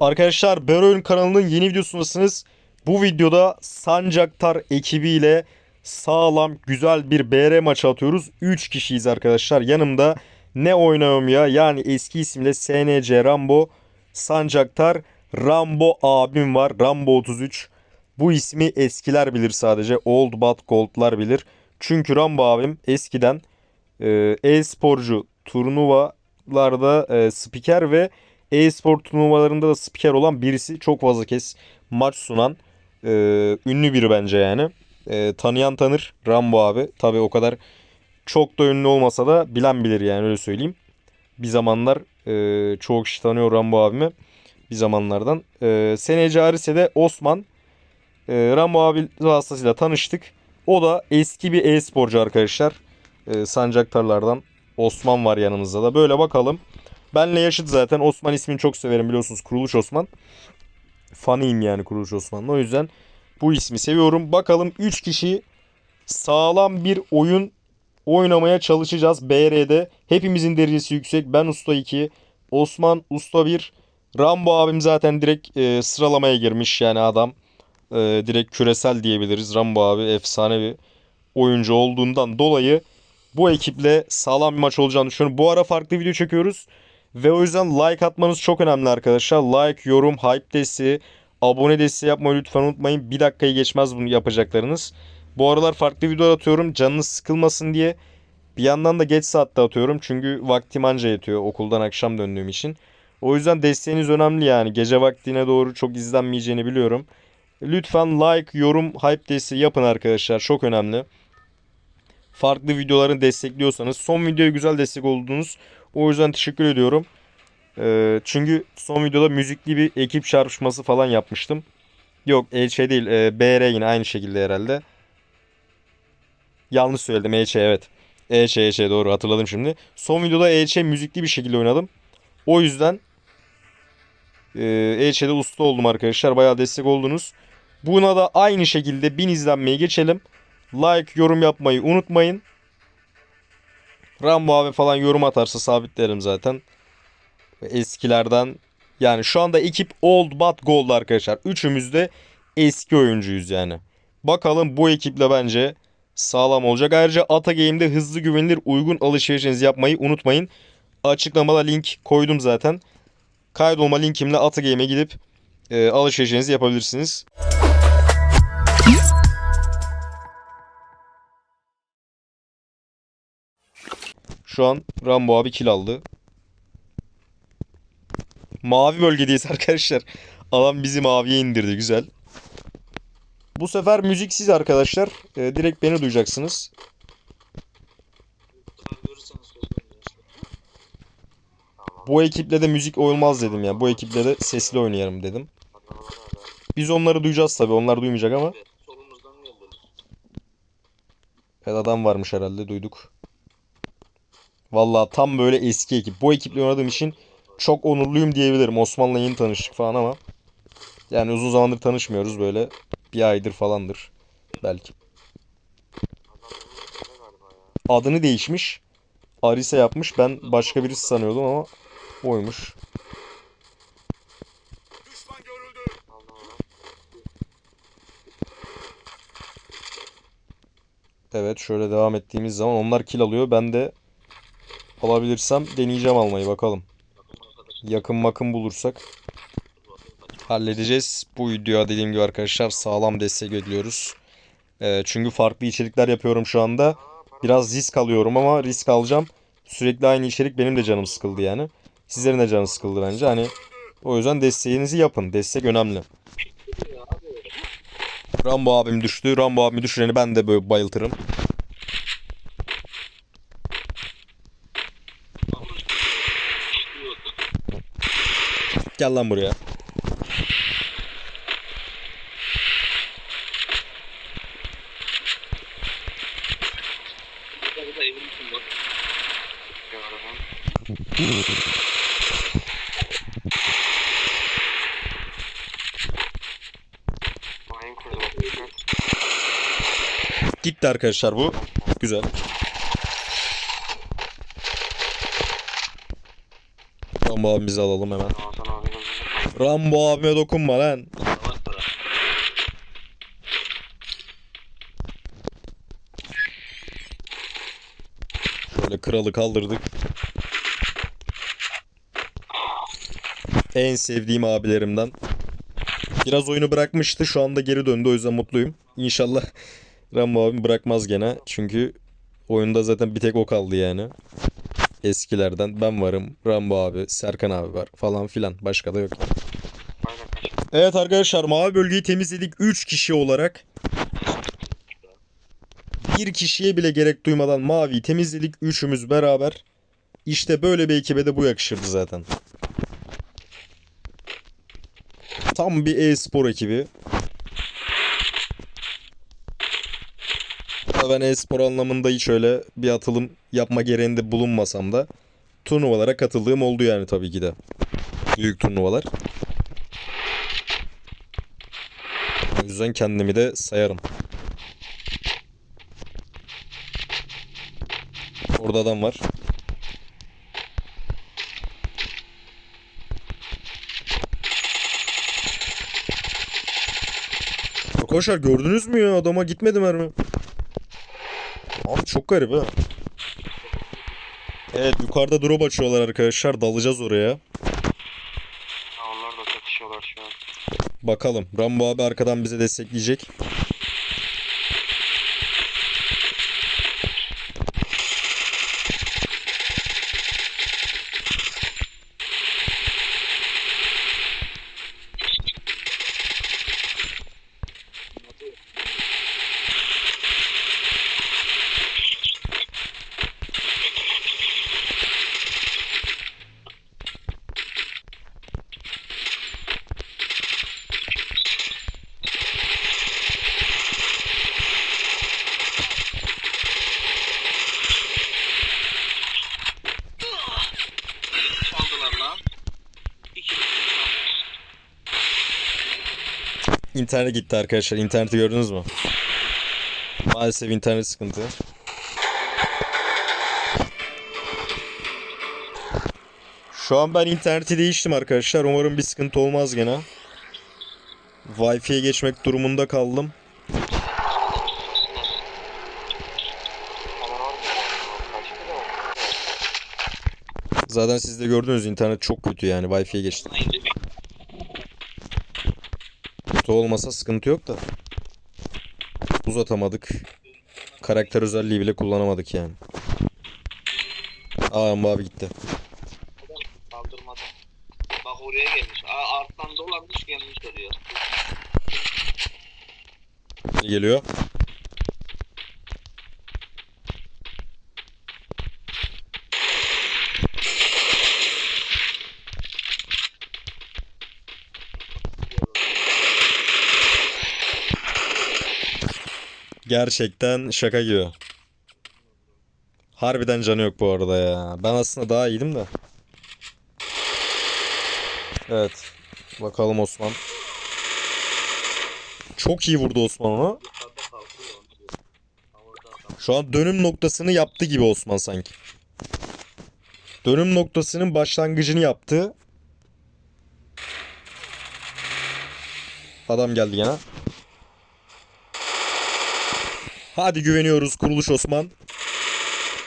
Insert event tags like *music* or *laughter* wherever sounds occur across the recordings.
Arkadaşlar Beroyun kanalının yeni videosundasınız. Bu videoda Sancaktar ekibiyle sağlam güzel bir BR maçı atıyoruz. 3 kişiyiz arkadaşlar. Yanımda ne oynuyorum ya yani eski isimle SNC Rambo Sancaktar Rambo abim var. Rambo 33. Bu ismi eskiler bilir sadece. Old but gold'lar bilir. Çünkü Rambo abim eskiden e, e-sporcu turnuvalarda e, spiker ve e-spor turnuvalarında da spiker olan birisi çok fazla kez maç sunan e, ünlü biri bence yani. E, tanıyan tanır Rambo abi. Tabi o kadar çok da ünlü olmasa da bilen bilir yani öyle söyleyeyim. Bir zamanlar e, çoğu kişi tanıyor Rambo abimi. Bir zamanlardan. E, Senece Arise'de Osman e, Rambo abi vasıtasıyla tanıştık. O da eski bir e-sporcu arkadaşlar. E, Sancaktarlardan Osman var yanımızda da. Böyle bakalım. Benle yaşıt zaten. Osman ismini çok severim biliyorsunuz. Kuruluş Osman. Fanıyım yani Kuruluş Osman'la. O yüzden bu ismi seviyorum. Bakalım 3 kişi sağlam bir oyun oynamaya çalışacağız BR'de. Hepimizin derecesi yüksek. Ben Usta 2, Osman Usta 1. Rambo abim zaten direkt e, sıralamaya girmiş yani adam. E, direkt küresel diyebiliriz. Rambo abi efsane bir oyuncu olduğundan dolayı bu ekiple sağlam bir maç olacağını düşünüyorum. Bu ara farklı video çekiyoruz. Ve o yüzden like atmanız çok önemli arkadaşlar. Like, yorum, hype desteği, abone desteği yapmayı lütfen unutmayın. Bir dakikayı geçmez bunu yapacaklarınız. Bu aralar farklı video atıyorum. Canınız sıkılmasın diye. Bir yandan da geç saatte atıyorum. Çünkü vaktim anca yetiyor okuldan akşam döndüğüm için. O yüzden desteğiniz önemli yani. Gece vaktine doğru çok izlenmeyeceğini biliyorum. Lütfen like, yorum, hype desteği yapın arkadaşlar. Çok önemli. Farklı videoları destekliyorsanız. Son videoya güzel destek oldunuz. O yüzden teşekkür ediyorum. Ee, çünkü son videoda müzikli bir ekip çarpışması falan yapmıştım. Yok e, şey değil. E, BR yine aynı şekilde herhalde. Yanlış söyledim. EÇ evet. EÇ EÇ doğru hatırladım şimdi. Son videoda EÇ müzikli bir şekilde oynadım. O yüzden e, EÇ'de usta oldum arkadaşlar. Bayağı destek oldunuz. Buna da aynı şekilde 1000 izlenmeye geçelim. Like, yorum yapmayı unutmayın. Rambo abi falan yorum atarsa sabitlerim zaten. Eskilerden yani şu anda ekip old but gold arkadaşlar. Üçümüz de eski oyuncuyuz yani. Bakalım bu ekiple bence sağlam olacak. Ayrıca Ata Game'de hızlı güvenilir uygun alışverişinizi yapmayı unutmayın. Açıklamada link koydum zaten. Kaydolma linkimle Ata Game'e gidip e, alışverişinizi yapabilirsiniz. Şu an Rambo abi kill aldı. Mavi bölgedeyiz *laughs* arkadaşlar. Adam bizi maviye indirdi güzel. Bu sefer müziksiz arkadaşlar. Ee, direkt beni duyacaksınız. Bu ekiple de müzik olmaz dedim ya. Bu ekiple de sesli oynayalım dedim. Biz onları duyacağız tabi. Onlar duymayacak ama. Evet adam varmış herhalde duyduk. Vallahi tam böyle eski ekip. Bu ekiple oynadığım için çok onurluyum diyebilirim. Osman'la yeni tanıştık falan ama. Yani uzun zamandır tanışmıyoruz böyle. Bir aydır falandır. Belki. Adını değişmiş. Arise yapmış. Ben başka birisi sanıyordum ama oymuş. Evet şöyle devam ettiğimiz zaman onlar kill alıyor. Ben de alabilirsem deneyeceğim almayı bakalım. Yakın makın bulursak halledeceğiz. Bu videoya dediğim gibi arkadaşlar sağlam destek ediyoruz. Ee, çünkü farklı içerikler yapıyorum şu anda. Biraz risk alıyorum ama risk alacağım. Sürekli aynı içerik benim de canım sıkıldı yani. Sizlerin de canı sıkıldı bence. Hani o yüzden desteğinizi yapın. Destek önemli. Rambo abim düştü. Rambo abimi düşüreni ben de böyle bayıltırım. Gel lan buraya. Gitti arkadaşlar bu. Güzel. Abimizi alalım hemen. Abi hızlı. Rambo abime dokunma lan. Şöyle kralı kaldırdık. En sevdiğim abilerimden. Biraz oyunu bırakmıştı. Şu anda geri döndü. O yüzden mutluyum. İnşallah Rambo abim bırakmaz gene. Çünkü oyunda zaten bir tek o kaldı yani. Eskilerden. Ben varım. Rambo abi, Serkan abi var falan filan. Başka da yok. Evet arkadaşlar mavi bölgeyi temizledik 3 kişi olarak. Bir kişiye bile gerek duymadan maviyi temizledik üçümüz beraber. İşte böyle bir ekibe de bu yakışırdı zaten. Tam bir e-spor ekibi. Ama Ben e-spor anlamında hiç öyle bir atılım yapma gereğinde bulunmasam da turnuvalara katıldığım oldu yani tabii ki de. Büyük turnuvalar. O yüzden kendimi de sayarım. Orada adam var. Arkadaşlar gördünüz mü ya adama gitmedi mermi. Abi çok garip ha. Evet yukarıda drop açıyorlar arkadaşlar dalacağız oraya. Ha, onlar da çatışıyorlar şu an. Bakalım Rambo abi arkadan bize destekleyecek. İnternet gitti arkadaşlar. İnterneti gördünüz mü? Maalesef internet sıkıntı. Şu an ben interneti değiştim arkadaşlar. Umarım bir sıkıntı olmaz gene. Wi-Fi'ye geçmek durumunda kaldım. Zaten siz de gördünüz internet çok kötü yani. Wi-Fi'ye geçtim. Kötü olmasa sıkıntı yok da. Uzatamadık. Karakter özelliği bile kullanamadık yani. Aa abi gitti. Kaldırmadan. Bak oraya gelmiş. Aa, alttan dolanmış gelmiş oraya. Geliyor. Gerçekten şaka gibi. Harbiden canı yok bu arada ya. Ben aslında daha iyiydim de. Evet. Bakalım Osman. Çok iyi vurdu Osman onu. Şu an dönüm noktasını yaptı gibi Osman sanki. Dönüm noktasının başlangıcını yaptı. Adam geldi gene. Hadi güveniyoruz kuruluş Osman.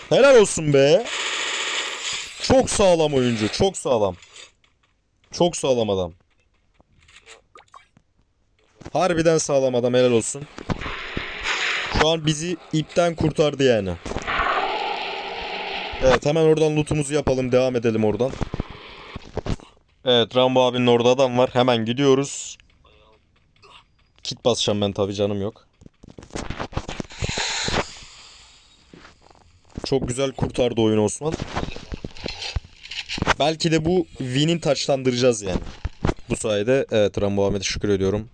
Helal olsun be. Çok sağlam oyuncu. Çok sağlam. Çok sağlam adam. Harbiden sağlam adam helal olsun. Şu an bizi ipten kurtardı yani. Evet hemen oradan lootumuzu yapalım. Devam edelim oradan. Evet Rambo abinin orada adam var. Hemen gidiyoruz. Kit basacağım ben tabii canım yok. Çok güzel kurtardı oyunu Osman. Belki de bu win'in taçlandıracağız yani. Bu sayede evet Rambo Ahmet'e şükür ediyorum.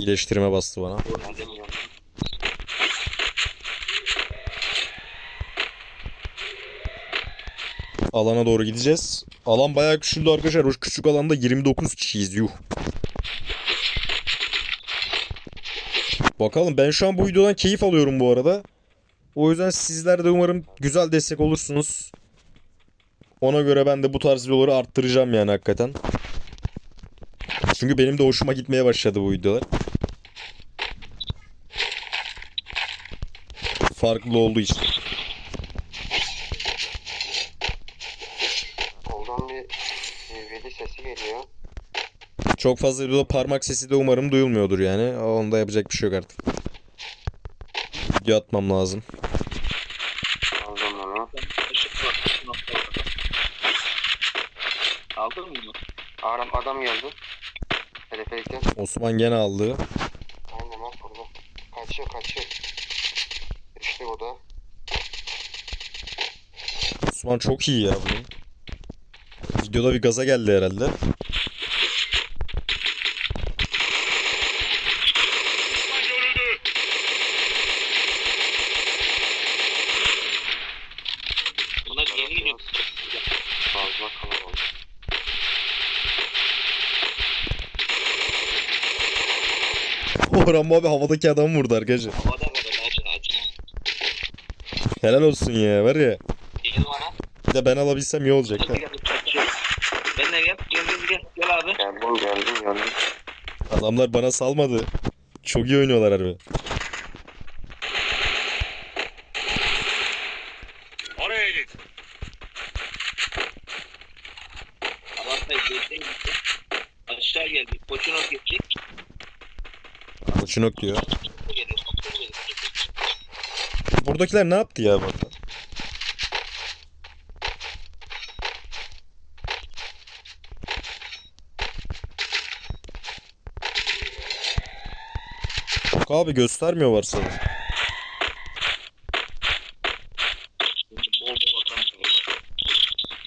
İyileştirme bastı bana. Alana doğru gideceğiz. Alan bayağı küçüldü arkadaşlar. O küçük alanda 29 kişiyiz. Yuh. Bakalım ben şu an bu videodan keyif alıyorum bu arada. O yüzden sizler de umarım güzel destek olursunuz. Ona göre ben de bu tarz videoları arttıracağım yani hakikaten. Çünkü benim de hoşuma gitmeye başladı bu videolar. Farklı olduğu için. Soldan bir veli sesi geliyor. Çok fazla videoda parmak sesi de umarım duyulmuyordur yani. Onda yapacak bir şey yok artık. Video atmam lazım. Aldım onu. Aldın mı bunu? Adam, adam geldi. Teleferikten. Osman gene aldı. Aynen bak burada. Kaçıyor kaçıyor. İşte o da. Osman çok iyi ya bunun. Videoda bir gaza geldi herhalde. Orhan abi havadaki adam vurdu arkadaşlar. Havada kadar acı. Helal olsun ya var ya. Gel bana. Bir de ben alabilsem iyi olacak. gel. Ben de gel. Gel gel gel. Gel abi. Geldim geldim geldim. Adamlar bana salmadı. Çok iyi oynuyorlar harbi. Koçunok diyor. Buradakiler ne yaptı ya burada? Abi.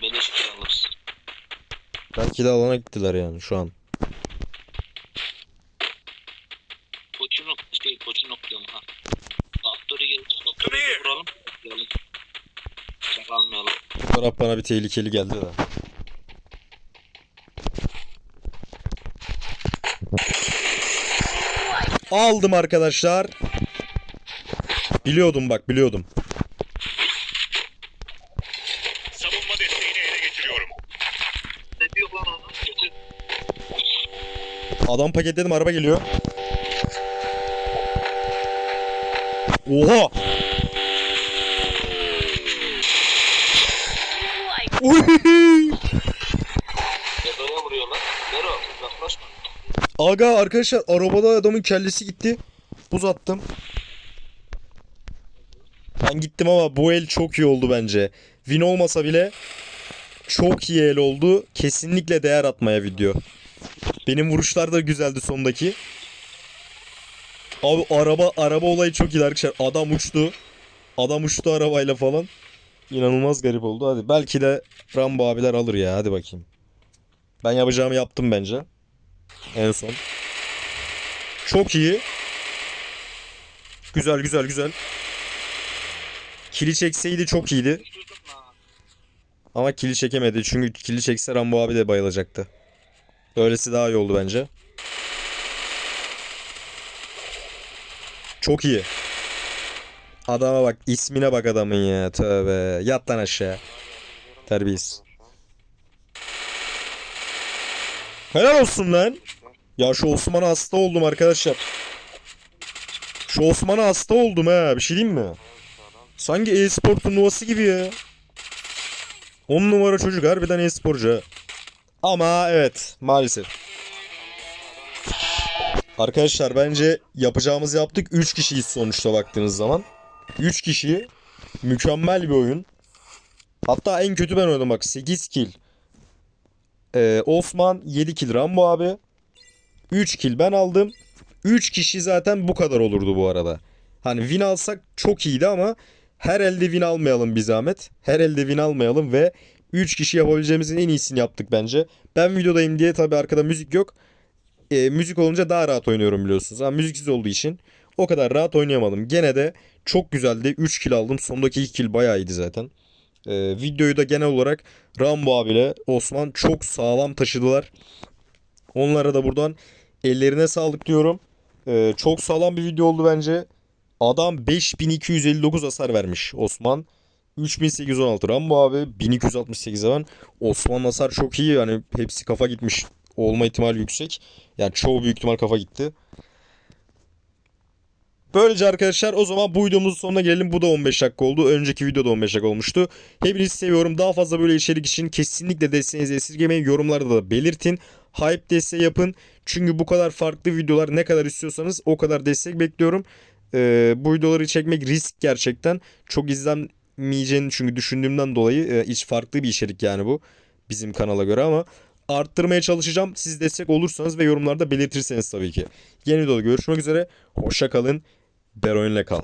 Beleş kiralırız. Belki de alana gittiler yani şu an. Bana bir tehlikeli geldi de. Aldım arkadaşlar. Biliyordum bak biliyordum. Savunma desteğini ele? Götür. Adam paketledim araba geliyor. Oha! Aga arkadaşlar arabada adamın kellesi gitti. Buz attım. Ben gittim ama bu el çok iyi oldu bence. Win olmasa bile çok iyi el oldu. Kesinlikle değer atmaya video. Benim vuruşlar da güzeldi sondaki. Abi araba araba olayı çok iyi arkadaşlar. Adam uçtu. Adam uçtu arabayla falan. İnanılmaz garip oldu. Hadi belki de Rambo abiler alır ya. Hadi bakayım. Ben yapacağımı yaptım bence. En son. Çok iyi. Güzel güzel güzel. Kili çekseydi çok iyiydi. Ama kili çekemedi. Çünkü kili çekse Rambo abi de bayılacaktı. Öylesi daha iyi oldu bence. Çok iyi. Adama bak. ismine bak adamın ya. Tövbe. Yat lan aşağı. Terbiyesiz. Helal olsun lan. Ya şu Osman'a hasta oldum arkadaşlar. Şu Osman'a hasta oldum ha. Bir şey diyeyim mi? Sanki e-spor turnuvası gibi ya. 10 numara çocuk harbiden e-sporcu. Ama evet maalesef. Arkadaşlar bence yapacağımızı yaptık. 3 kişiyiz sonuçta baktığınız zaman. 3 kişi mükemmel bir oyun. Hatta en kötü ben oynadım bak 8 kill. Ee, Osman 7 kill Rambo abi. 3 kill ben aldım. 3 kişi zaten bu kadar olurdu bu arada. Hani win alsak çok iyiydi ama her elde win almayalım bir zahmet. Her elde win almayalım ve 3 kişi yapabileceğimizin en iyisini yaptık bence. Ben videodayım diye tabii arkada müzik yok. Ee, müzik olunca daha rahat oynuyorum biliyorsunuz. Ama müziksiz olduğu için o kadar rahat oynayamadım. Gene de çok güzeldi. 3 kill aldım. Sondaki 2 kill bayağı iyiydi zaten. Ee, videoyu da genel olarak Rambo abiyle Osman çok sağlam taşıdılar. Onlara da buradan ellerine sağlık diyorum. Ee, çok sağlam bir video oldu bence. Adam 5259 hasar vermiş Osman. 3816 Rambo abi 1268 hemen. Osman hasar çok iyi yani hepsi kafa gitmiş olma ihtimali yüksek. Yani çoğu büyük ihtimal kafa gitti. Böylece arkadaşlar o zaman bu videomuzun sonuna gelelim. Bu da 15 dakika oldu. Önceki video da 15 dakika olmuştu. Hepinizi seviyorum. Daha fazla böyle içerik için kesinlikle desteğinizi esirgemeyin. Yorumlarda da belirtin. Hype desteği yapın. Çünkü bu kadar farklı videolar ne kadar istiyorsanız o kadar destek bekliyorum. Ee, bu videoları çekmek risk gerçekten. Çok izlenmeyeceğini çünkü düşündüğümden dolayı e, hiç farklı bir içerik yani bu. Bizim kanala göre ama arttırmaya çalışacağım. Siz destek olursanız ve yorumlarda belirtirseniz tabii ki. Yeni videoda görüşmek üzere. Hoşça kalın. Beroy'unla kal.